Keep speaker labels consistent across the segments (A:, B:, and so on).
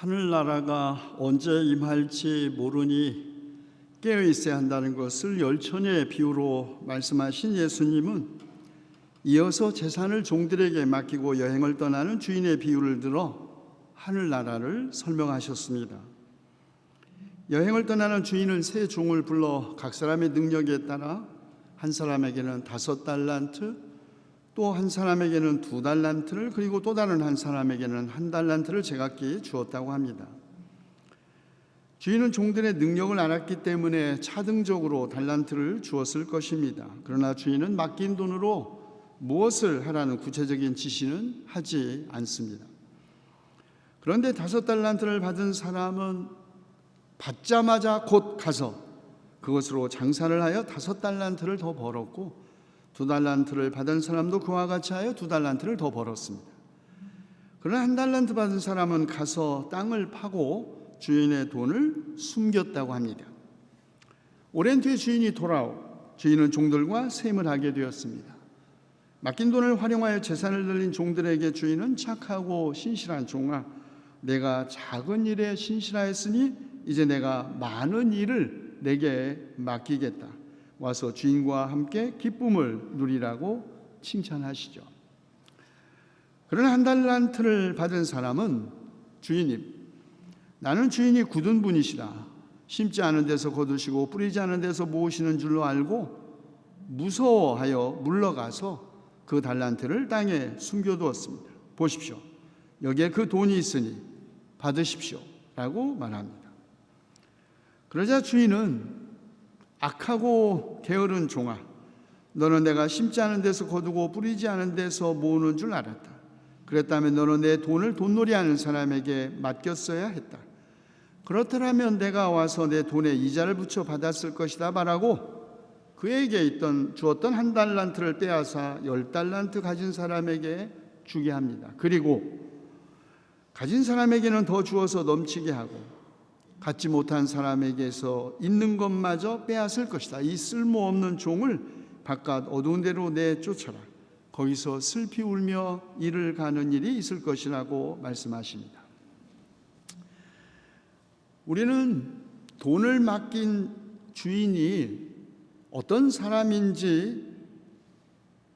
A: 하늘나라가 언제 임할지 모르니 깨어 있어야 한다는 것을 열천의 비유로 말씀하신 예수님은 이어서 재산을 종들에게 맡기고 여행을 떠나는 주인의 비유를 들어 하늘나라를 설명하셨습니다. 여행을 떠나는 주인은 세 종을 불러 각 사람의 능력에 따라 한 사람에게는 다섯 달란트, 또 한 사람에게는 두 달란트를 그리고 또 다른 한 사람에게는 한 달란트를 제각기 주었다고 합니다. 주인은 종들의 능력을 알았기 때문에 차등적으로 달란트를 주었을 것입니다. 그러나 주인은 맡긴 돈으로 무엇을 하라는 구체적인 지시는 하지 않습니다. 그런데 다섯 달란트를 받은 사람은 받자마자 곧 가서 그것으로 장사를 하여 다섯 달란트를 더 벌었고 두 달란트를 받은 사람도 그와 같이 하여 두 달란트를 더 벌었습니다. 그러나 한 달란트 받은 사람은 가서 땅을 파고 주인의 돈을 숨겼다고 합니다. 오랜 뒤에 주인이 돌아오 주인은 종들과 셈을 하게 되었습니다. 맡긴 돈을 활용하여 재산을 늘린 종들에게 주인은 착하고 신실한 종아 내가 작은 일에 신실하였으니 이제 내가 많은 일을 내게 맡기겠다. 와서 주인과 함께 기쁨을 누리라고 칭찬하시죠. 그러나 한 달란트를 받은 사람은 주인님, 나는 주인이 굳은 분이시라. 심지 않은 데서 거두시고 뿌리지 않은 데서 모으시는 줄로 알고 무서워하여 물러가서 그 달란트를 땅에 숨겨두었습니다. 보십시오. 여기에 그 돈이 있으니 받으십시오. 라고 말합니다. 그러자 주인은 악하고 게으른 종아, 너는 내가 심지 않은 데서 거두고 뿌리지 않은 데서 모으는 줄 알았다. 그랬다면 너는 내 돈을 돈놀이하는 사람에게 맡겼어야 했다. 그렇더라면 내가 와서 내 돈에 이자를 붙여 받았을 것이다 말하고 그에게 있던 주었던 한 달란트를 빼앗아 열 달란트 가진 사람에게 주게 합니다. 그리고 가진 사람에게는 더 주어서 넘치게 하고 갖지 못한 사람에게서 있는 것마저 빼앗을 것이다. 이 쓸모없는 종을 바깥 어두운 데로 내쫓아라. 거기서 슬피 울며 일을 가는 일이 있을 것이라고 말씀하십니다. 우리는 돈을 맡긴 주인이 어떤 사람인지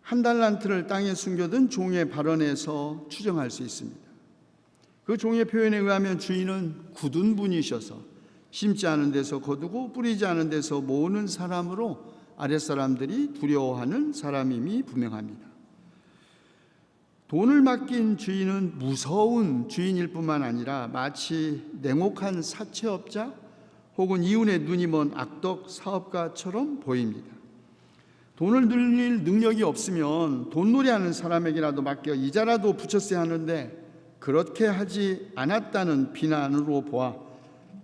A: 한 달란트를 땅에 숨겨둔 종의 발언에서 추정할 수 있습니다. 그 종의 표현에 의하면 주인은 굳은 분이셔서 심지 않은 데서 거두고 뿌리지 않은 데서 모으는 사람으로 아랫사람들이 두려워하는 사람임이 분명합니다. 돈을 맡긴 주인은 무서운 주인일 뿐만 아니라 마치 냉혹한 사채업자 혹은 이윤의 눈이 먼 악덕 사업가처럼 보입니다. 돈을 늘릴 능력이 없으면 돈놀이하는 사람에게라도 맡겨 이자라도 붙였어야 하는데 그렇게 하지 않았다는 비난으로 보아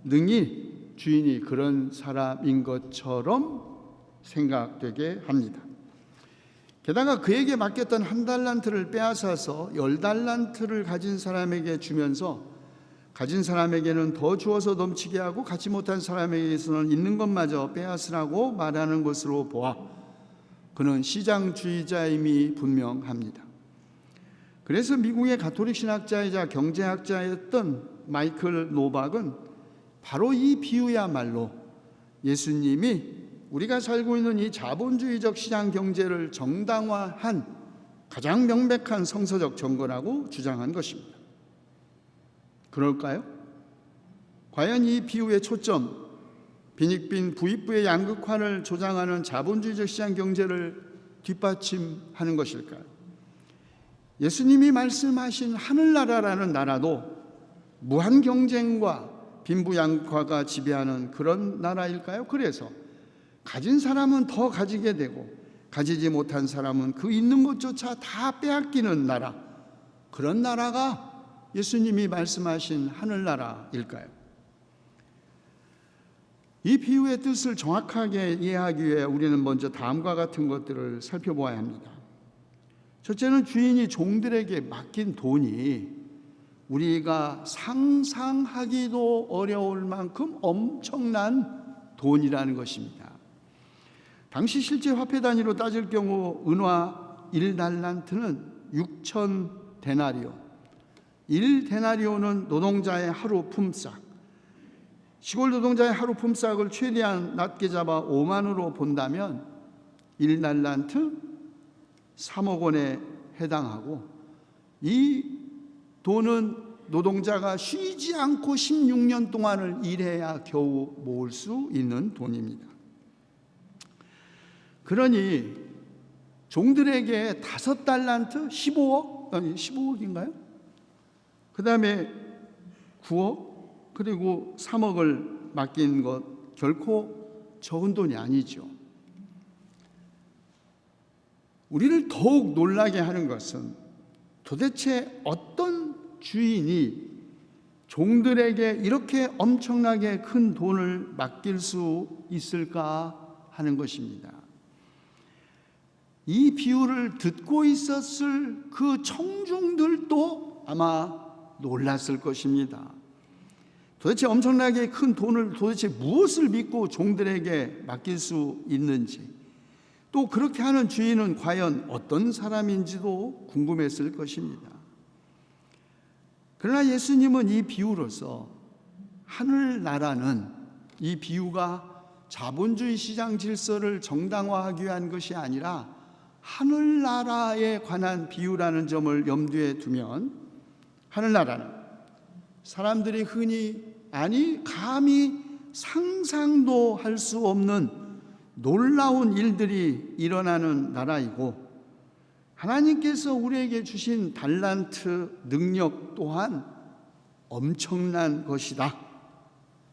A: 능히 주인이 그런 사람인 것처럼 생각되게 합니다. 게다가 그에게 맡겼던 한 달란트를 빼앗아서 열 달란트를 가진 사람에게 주면서 가진 사람에게는 더 주어서 넘치게 하고 갖지 못한 사람에게서는 있는 것마저 빼앗으라고 말하는 것으로 보아 그는 시장주의자임이 분명합니다. 그래서 미국의 가톨릭 신학자이자 경제학자였던 마이클 노박은 바로 이 비유야말로 예수님이 우리가 살고 있는 이 자본주의적 시장 경제를 정당화한 가장 명백한 성서적 증거라고 주장한 것입니다. 그럴까요? 과연 이 비유의 초점, 빈익빈 부익부의 양극화를 조장하는 자본주의적 시장 경제를 뒷받침하는 것일까요? 예수님이 말씀하신 하늘나라라는 나라도 무한 경쟁과 빈부양극화가 지배하는 그런 나라일까요? 그래서 가진 사람은 더 가지게 되고 가지지 못한 사람은 그 있는 것조차 다 빼앗기는 나라. 그런 나라가 예수님이 말씀하신 하늘나라일까요? 이 비유의 뜻을 정확하게 이해하기 위해 우리는 먼저 다음과 같은 것들을 살펴보아야 합니다. 첫째는 주인이 종들에게 맡긴 돈이 우리가 상상하기도 어려울 만큼 엄청난 돈이라는 것입니다. 당시 실제 화폐 단위로 따질 경우 은화 1달란트는 6천 데나리오 일 데나리오는 노동자의 하루 품삯. 시골 노동자의 하루 품삯을 최대한 낮게 잡아 5만으로 본다면 1달란트 3억 원에 해당하고 이 돈은 노동자가 쉬지 않고 16년 동안을 일해야 겨우 모을 수 있는 돈입니다. 그러니 종들에게 다섯 달란트 15억 아니 15억인가요? 그다음에 9억 그리고 3억을 맡긴 것 결코 적은 돈이 아니죠. 우리를 더욱 놀라게 하는 것은 도대체 어떤 주인이 종들에게 이렇게 엄청나게 큰 돈을 맡길 수 있을까 하는 것입니다. 이 비유를 듣고 있었을 그 청중들도 아마 놀랐을 것입니다. 도대체 엄청나게 큰 돈을 도대체 무엇을 믿고 종들에게 맡길 수 있는지 또 그렇게 하는 주인은 과연 어떤 사람인지도 궁금했을 것입니다. 그러나 예수님은 이 비유로서 하늘나라는 이 비유가 자본주의 시장 질서를 정당화하기 위한 것이 아니라 하늘나라에 관한 비유라는 점을 염두에 두면 하늘나라는 사람들이 흔히 아니 감히 상상도 할 수 없는 놀라운 일들이 일어나는 나라이고 하나님께서 우리에게 주신 달란트 능력 또한 엄청난 것이다.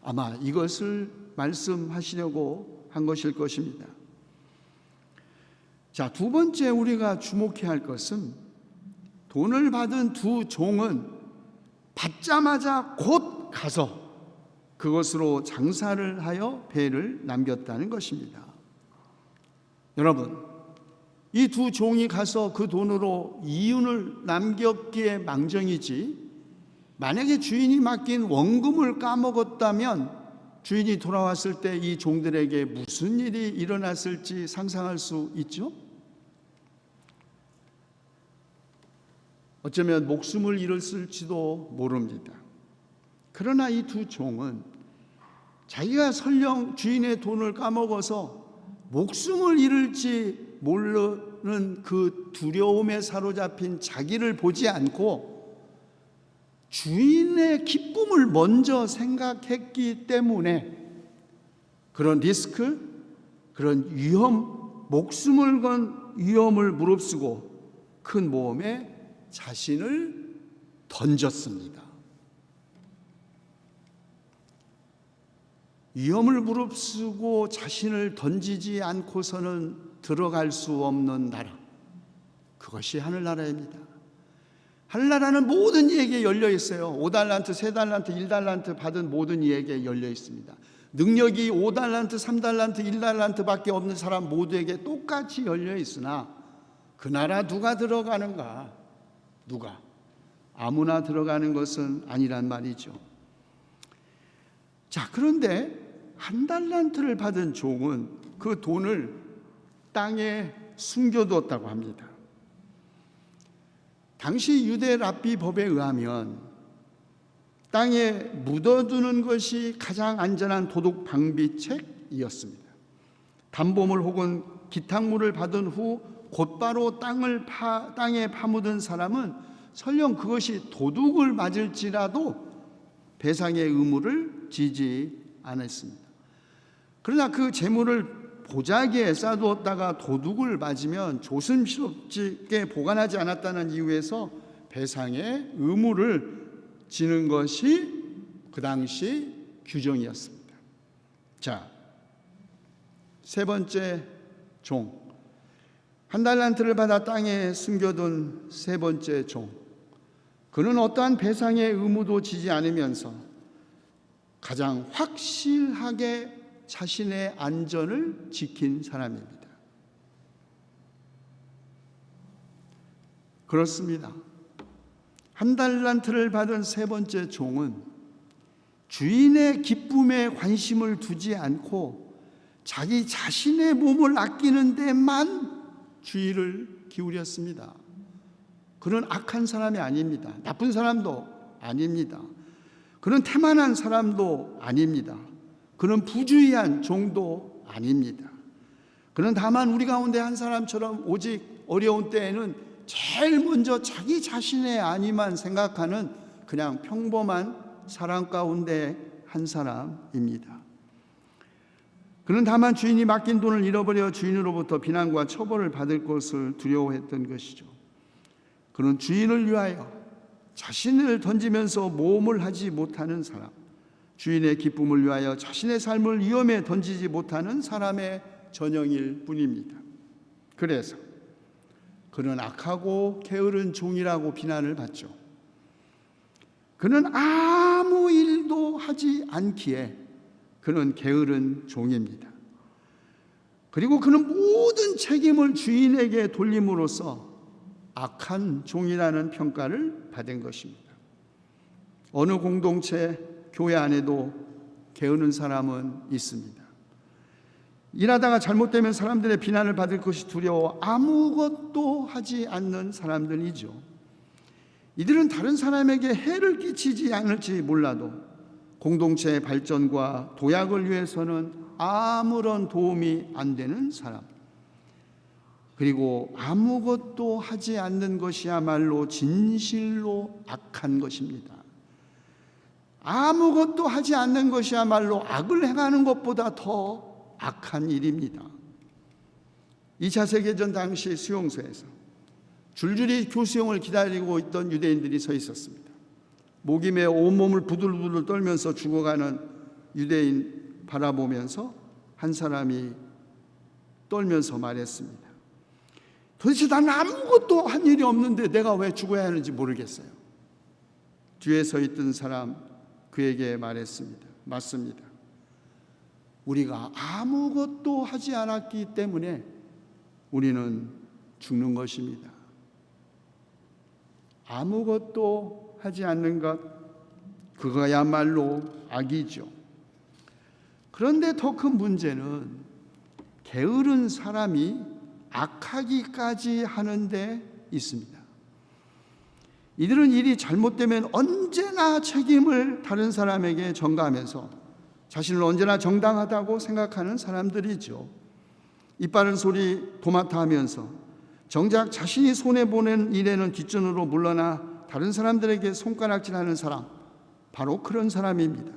A: 아마 이것을 말씀하시려고 한 것일 것입니다. 자, 두 번째 우리가 주목해야 할 것은 돈을 받은 두 종은 받자마자 곧 가서 그것으로 장사를 하여 배를 남겼다는 것입니다. 여러분, 이 두 종이 가서 그 돈으로 이윤을 남겼기에 망정이지, 만약에 주인이 맡긴 원금을 까먹었다면 주인이 돌아왔을 때 이 종들에게 무슨 일이 일어났을지 상상할 수 있죠? 어쩌면 목숨을 잃었을지도 모릅니다. 그러나 이 두 종은 자기가 설령 주인의 돈을 까먹어서 목숨을 잃을지 모르는 그 두려움에 사로잡힌 자기를 보지 않고 주인의 기쁨을 먼저 생각했기 때문에 그런 리스크, 그런 위험, 목숨을 건 위험을 무릅쓰고 큰 모험에 자신을 던졌습니다. 위험을 무릅쓰고 자신을 던지지 않고서는 들어갈 수 없는 나라. 그것이 하늘나라입니다. 하늘나라는 모든 이에게 열려 있어요. 5달란트, 3달란트, 1달란트 받은 모든 이에게 열려 있습니다. 능력이 5달란트, 3달란트, 1달란트 밖에 없는 사람 모두에게 똑같이 열려 있으나 그 나라 누가 들어가는가? 누가? 아무나 들어가는 것은 아니란 말이죠. 자, 그런데 한 달란트를 받은 종은 그 돈을 땅에 숨겨두었다고 합니다. 당시 유대 랍비 법에 의하면 땅에 묻어두는 것이 가장 안전한 도둑 방비책이었습니다. 담보물 혹은 기탁물을 받은 후 곧바로 땅을 파, 땅에 파묻은 사람은 설령 그것이 도둑을 맞을지라도 배상의 의무를 지지 않았습니다. 그러나 그 재물을 보자기에 싸두었다가 도둑을 맞으면 조심스럽게 보관하지 않았다는 이유에서 배상의 의무를 지는 것이 그 당시 규정이었습니다. 자, 세 번째 종. 한 달란트를 받아 땅에 숨겨둔 세 번째 종. 그는 어떠한 배상의 의무도 지지 않으면서 가장 확실하게 자신의 안전을 지킨 사람입니다. 그렇습니다. 한 달란트를 받은 세 번째 종은 주인의 기쁨에 관심을 두지 않고 자기 자신의 몸을 아끼는 데만 주의를 기울였습니다. 그는 악한 사람이 아닙니다. 나쁜 사람도 아닙니다. 그는 태만한 사람도 아닙니다. 그는 부주의한 종도 아닙니다. 그는 다만 우리 가운데 한 사람처럼 오직 어려운 때에는 제일 먼저 자기 자신의 안위만 생각하는 그냥 평범한 사람 가운데 한 사람입니다. 그는 다만 주인이 맡긴 돈을 잃어버려 주인으로부터 비난과 처벌을 받을 것을 두려워했던 것이죠. 그는 주인을 위하여 자신을 던지면서 모험을 하지 못하는 사람, 주인의 기쁨을 위하여 자신의 삶을 위험에 던지지 못하는 사람의 전형일 뿐입니다. 그래서 그는 악하고 게으른 종이라고 비난을 받죠. 그는 아무 일도 하지 않기에 그는 게으른 종입니다. 그리고 그는 모든 책임을 주인에게 돌림으로써 악한 종이라는 평가를 받은 것입니다. 어느 공동체 교회 안에도 게으른 사람은 있습니다. 일하다가 잘못되면 사람들의 비난을 받을 것이 두려워 아무것도 하지 않는 사람들이죠. 이들은 다른 사람에게 해를 끼치지 않을지 몰라도 공동체의 발전과 도약을 위해서는 아무런 도움이 안 되는 사람. 그리고 아무것도 하지 않는 것이야말로 진실로 악한 것입니다. 아무것도 하지 않는 것이야말로 악을 행하는 것보다 더 악한 일입니다. 2차 세계전 당시 수용소에서 줄줄이 교수형을 기다리고 있던 유대인들이 서 있었습니다. 목이 매 온몸을 부들부들 떨면서 죽어가는 유대인 바라보면서 한 사람이 떨면서 말했습니다. 도대체 나는 아무것도 한 일이 없는데 내가 왜 죽어야 하는지 모르겠어요. 뒤에 서 있던 사람 그에게 말했습니다. 맞습니다. 우리가 아무것도 하지 않았기 때문에 우리는 죽는 것입니다. 아무것도 하지 않는 것, 그거야말로 악이죠. 그런데 더 큰 문제는 게으른 사람이 악하기까지 하는데 있습니다. 이들은 일이 잘못되면 언제나 책임을 다른 사람에게 전가하면서 자신을 언제나 정당하다고 생각하는 사람들이죠. 이빠른 소리 도맡아 하면서 정작 자신이 손해보낸 일에는 뒷전으로 물러나 다른 사람들에게 손가락질하는 사람, 바로 그런 사람입니다.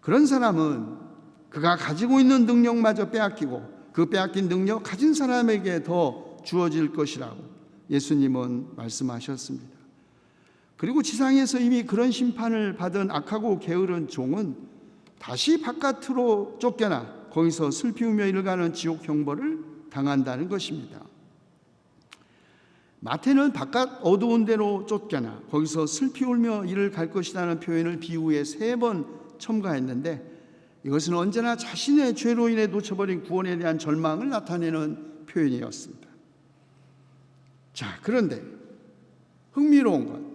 A: 그런 사람은 그가 가지고 있는 능력마저 빼앗기고 그 빼앗긴 능력 가진 사람에게 더 주어질 것이라고 예수님은 말씀하셨습니다. 그리고 지상에서 이미 그런 심판을 받은 악하고 게으른 종은 다시 바깥으로 쫓겨나 거기서 슬피 우며 일가는 지옥 형벌을 당한다는 것입니다. 마태는 바깥 어두운 데로 쫓겨나 거기서 슬피 울며 이를 갈 것이라는 표현을 비유에 세 번 첨가했는데 이것은 언제나 자신의 죄로 인해 놓쳐버린 구원에 대한 절망을 나타내는 표현이었습니다. 자, 그런데 흥미로운 건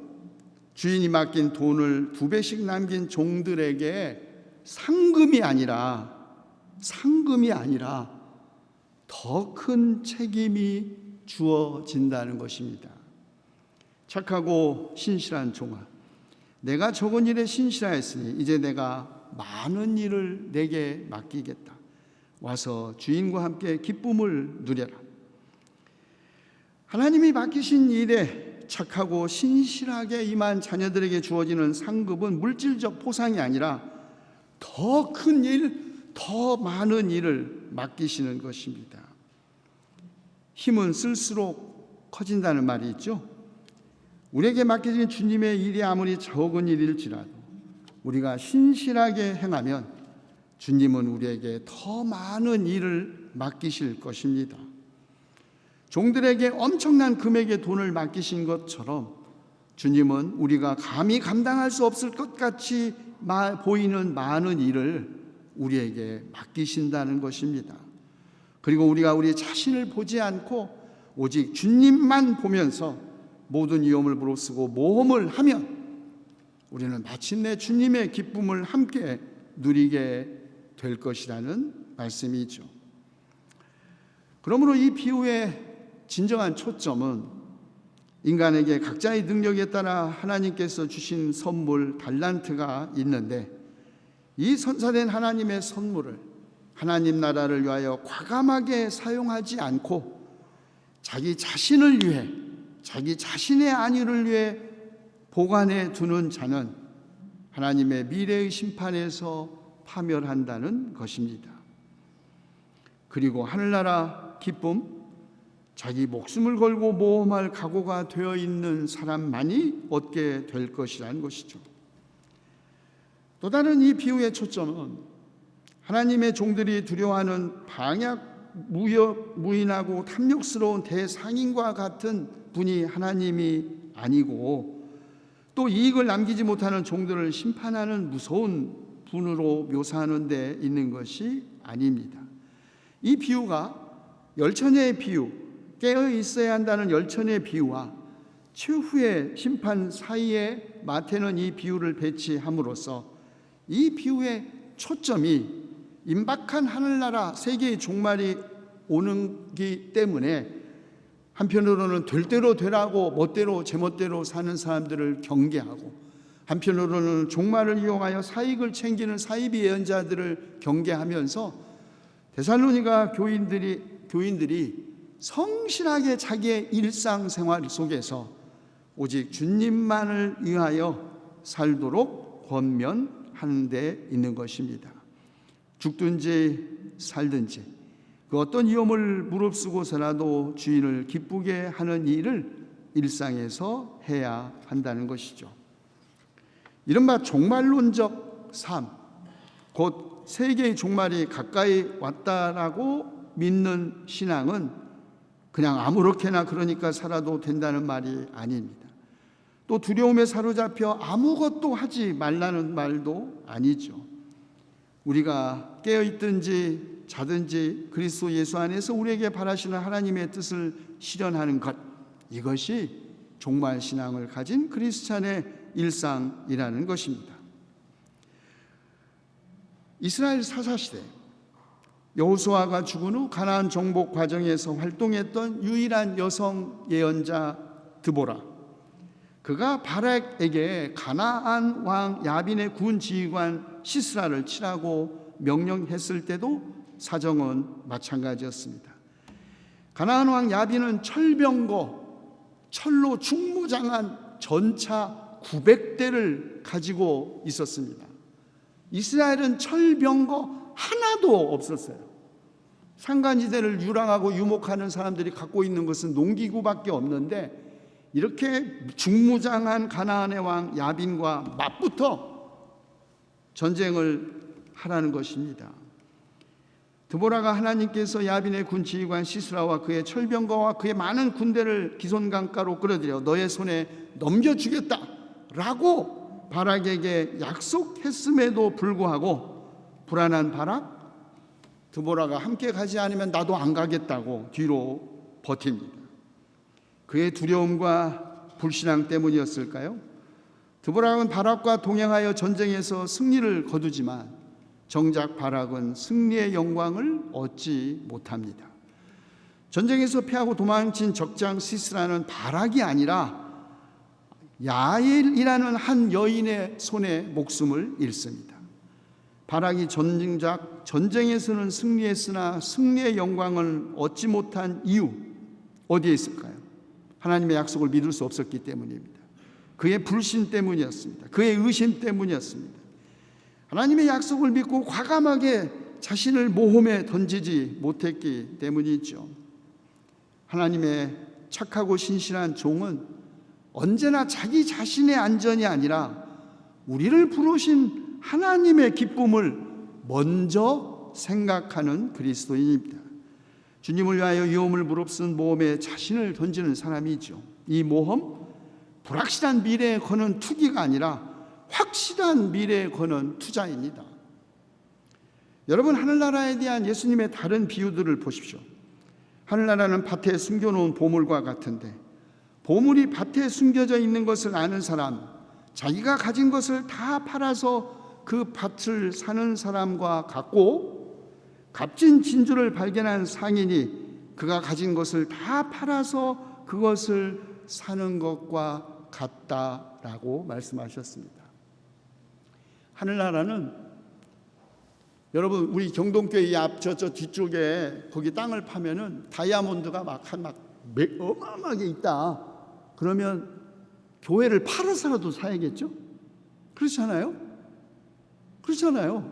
A: 주인이 맡긴 돈을 두 배씩 남긴 종들에게 상금이 아니라 상금이 아니라 더 큰 책임이 주어진다는 것입니다. 착하고 신실한 종아, 내가 적은 일에 신실하였으니 이제 내가 많은 일을 내게 맡기겠다. 와서 주인과 함께 기쁨을 누려라. 하나님이 맡기신 일에 착하고 신실하게 임한 자녀들에게 주어지는 상급은 물질적 포상이 아니라 더 큰 일, 더 많은 일을 맡기시는 것입니다. 힘은 쓸수록 커진다는 말이 있죠. 우리에게 맡겨진 주님의 일이 아무리 적은 일일지라도 우리가 신실하게 행하면 주님은 우리에게 더 많은 일을 맡기실 것입니다. 종들에게 엄청난 금액의 돈을 맡기신 것처럼 주님은 우리가 감히 감당할 수 없을 것 같이 보이는 많은 일을 우리에게 맡기신다는 것입니다. 그리고 우리가 우리 자신을 보지 않고 오직 주님만 보면서 모든 위험을 무릅쓰고 모험을 하면 우리는 마침내 주님의 기쁨을 함께 누리게 될 것이라는 말씀이죠. 그러므로 이 비유의 진정한 초점은 인간에게 각자의 능력에 따라 하나님께서 주신 선물 달란트가 있는데 이 선사된 하나님의 선물을 하나님 나라를 위하여 과감하게 사용하지 않고 자기 자신을 위해 자기 자신의 안위를 위해 보관해 두는 자는 하나님의 미래의 심판에서 파멸한다는 것입니다. 그리고 하늘나라 기쁨, 자기 목숨을 걸고 모험할 각오가 되어 있는 사람만이 얻게 될 것이라는 것이죠. 또 다른 이 비유의 초점은 하나님의 종들이 두려워하는 방약 무역 무인하고 탐욕스러운 대상인과 같은 분이 하나님이 아니고 또 이익을 남기지 못하는 종들을 심판하는 무서운 분으로 묘사하는 데 있는 것이 아닙니다. 이 비유가 열처녀의 비유, 깨어 있어야 한다는 열처녀의 비유와 최후의 심판 사이에 마태는 이 비유를 배치함으로써 이 비유의 초점이 임박한 하늘나라 세계의 종말이 오는기 때문에 한편으로는 될 대로 되라고 멋대로 제멋대로 사는 사람들을 경계하고 한편으로는 종말을 이용하여 사익을 챙기는 사이비 예언자들을 경계하면서 데살로니가 교인들이 교인들이 성실하게 자기의 일상생활 속에서 오직 주님만을 위하여 살도록 권면하는 데 있는 것입니다. 죽든지 살든지 그 어떤 위험을 무릅쓰고서라도 주인을 기쁘게 하는 일을 일상에서 해야 한다는 것이죠. 이른바 종말론적 삶, 곧 세계의 종말이 가까이 왔다라고 믿는 신앙은 그냥 아무렇게나 그러니까 살아도 된다는 말이 아닙니다. 또 두려움에 사로잡혀 아무것도 하지 말라는 말도 아니죠. 우리가 깨어 있든지 자든지 그리스도 예수 안에서 우리에게 바라시는 하나님의 뜻을 실현하는 것 이것이 종말 신앙을 가진 크리스찬의 일상이라는 것입니다. 이스라엘 사사 시대 여호수아가 죽은 후 가나안 정복 과정에서 활동했던 유일한 여성 예언자 드보라 그가 바락에게 가나안 왕 야빈의 군 지휘관 시스라를 치라고 명령했을 때도 사정은 마찬가지였습니다. 가나안 왕 야빈은 철병거 철로 충무장한 전차 900대를 가지고 있었습니다. 이스라엘은 철병거 하나도 없었어요. 산간지대를 유랑하고 유목하는 사람들이 갖고 있는 것은 농기구밖에 없는데 이렇게 중무장한 가나안의 왕 야빈과 맞붙어 전쟁을 하라는 것입니다. 드보라가 하나님께서 야빈의 군 지휘관 시스라와 그의 철병거와 그의 많은 군대를 기손 강가로 끌어들여 너의 손에 넘겨주겠다라고 바락에게 약속했음에도 불구하고 불안한 바락 드보라가 함께 가지 않으면 나도 안 가겠다고 뒤로 버팁니다. 그의 두려움과 불신앙 때문이었을까요? 드보락은 바락과 동행하여 전쟁에서 승리를 거두지만 정작 바락은 승리의 영광을 얻지 못합니다. 전쟁에서 패하고 도망친 적장 시스라는 바락이 아니라 야엘이라는 한 여인의 손에 목숨을 잃습니다. 바락이 전쟁작 전쟁에서는 승리했으나 승리의 영광을 얻지 못한 이유 어디에 있을까요? 하나님의 약속을 믿을 수 없었기 때문입니다. 그의 불신 때문이었습니다. 그의 의심 때문이었습니다. 하나님의 약속을 믿고 과감하게 자신을 모험에 던지지 못했기 때문이죠. 하나님의 착하고 신실한 종은 언제나 자기 자신의 안전이 아니라 우리를 부르신 하나님의 기쁨을 먼저 생각하는 그리스도인입니다. 주님을 위하여 위험을 무릅쓴 모험에 자신을 던지는 사람이죠. 이 모험 불확실한 미래에 거는 투기가 아니라 확실한 미래에 거는 투자입니다. 여러분 하늘나라에 대한 예수님의 다른 비유들을 보십시오. 하늘나라는 밭에 숨겨놓은 보물과 같은데 보물이 밭에 숨겨져 있는 것을 아는 사람, 자기가 가진 것을 다 팔아서 그 밭을 사는 사람과 같고 값진 진주를 발견한 상인이 그가 가진 것을 다 팔아서 그것을 사는 것과 같다라고 말씀하셨습니다. 하늘나라는 여러분 우리 경동교회 앞저 저 뒤쪽에 거기 땅을 파면은 다이아몬드가 막한막 어마어마하게 있다. 그러면 교회를 팔아서라도 사야겠죠? 그렇잖아요? 그렇잖아요.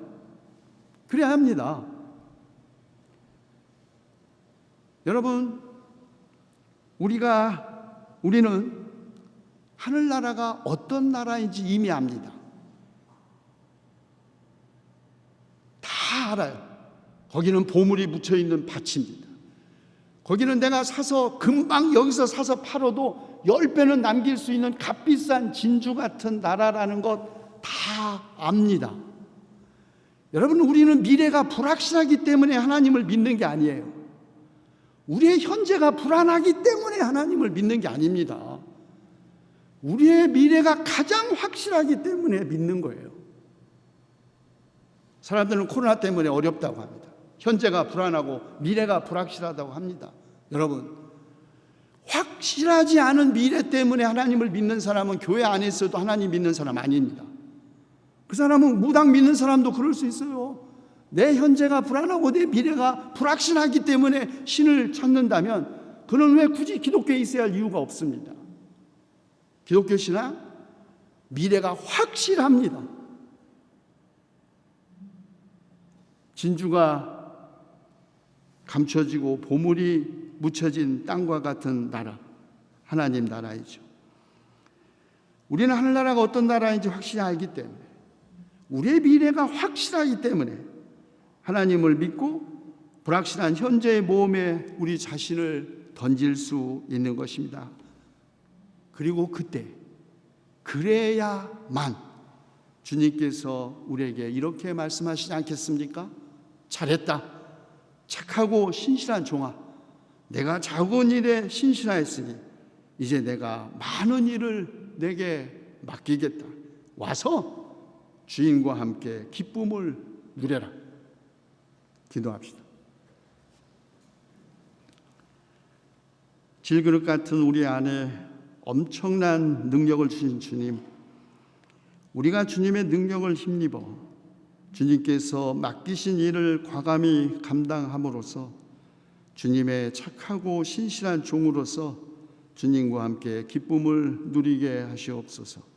A: 그래야 합니다. 여러분, 우리가, 우리는 하늘나라가 어떤 나라인지 이미 압니다. 다 알아요. 거기는 보물이 묻혀 있는 밭입니다. 거기는 내가 사서 금방 여기서 사서 팔아도 열 배는 남길 수 있는 값비싼 진주 같은 나라라는 것 다 압니다. 여러분, 우리는 미래가 불확실하기 때문에 하나님을 믿는 게 아니에요. 우리의 현재가 불안하기 때문에 하나님을 믿는 게 아닙니다. 우리의 미래가 가장 확실하기 때문에 믿는 거예요. 사람들은 코로나 때문에 어렵다고 합니다. 현재가 불안하고 미래가 불확실하다고 합니다. 여러분, 확실하지 않은 미래 때문에 하나님을 믿는 사람은 교회 안에서도 하나님 믿는 사람 아닙니다. 그 사람은 무당 믿는 사람도 그럴 수 있어요. 내 현재가 불안하고 내 미래가 불확실하기 때문에 신을 찾는다면 그는 왜 굳이 기독교에 있어야 할 이유가 없습니다. 기독교 신앙 미래가 확실합니다. 진주가 감춰지고 보물이 묻혀진 땅과 같은 나라, 하나님 나라이죠. 우리는 하늘나라가 어떤 나라인지 확실히 알기 때문에 우리의 미래가 확실하기 때문에 하나님을 믿고 불확실한 현재의 모험에 우리 자신을 던질 수 있는 것입니다. 그리고 그때 그래야만 주님께서 우리에게 이렇게 말씀하시지 않겠습니까? 잘했다. 착하고 신실한 종아. 내가 작은 일에 신실하였으니 이제 내가 많은 일을 내게 맡기겠다. 와서 주인과 함께 기쁨을 누려라. 기도합시다. 질그릇 같은 우리 안에 엄청난 능력을 주신 주님, 우리가 주님의 능력을 힘입어 주님께서 맡기신 일을 과감히 감당함으로써 주님의 착하고 신실한 종으로서 주님과 함께 기쁨을 누리게 하시옵소서.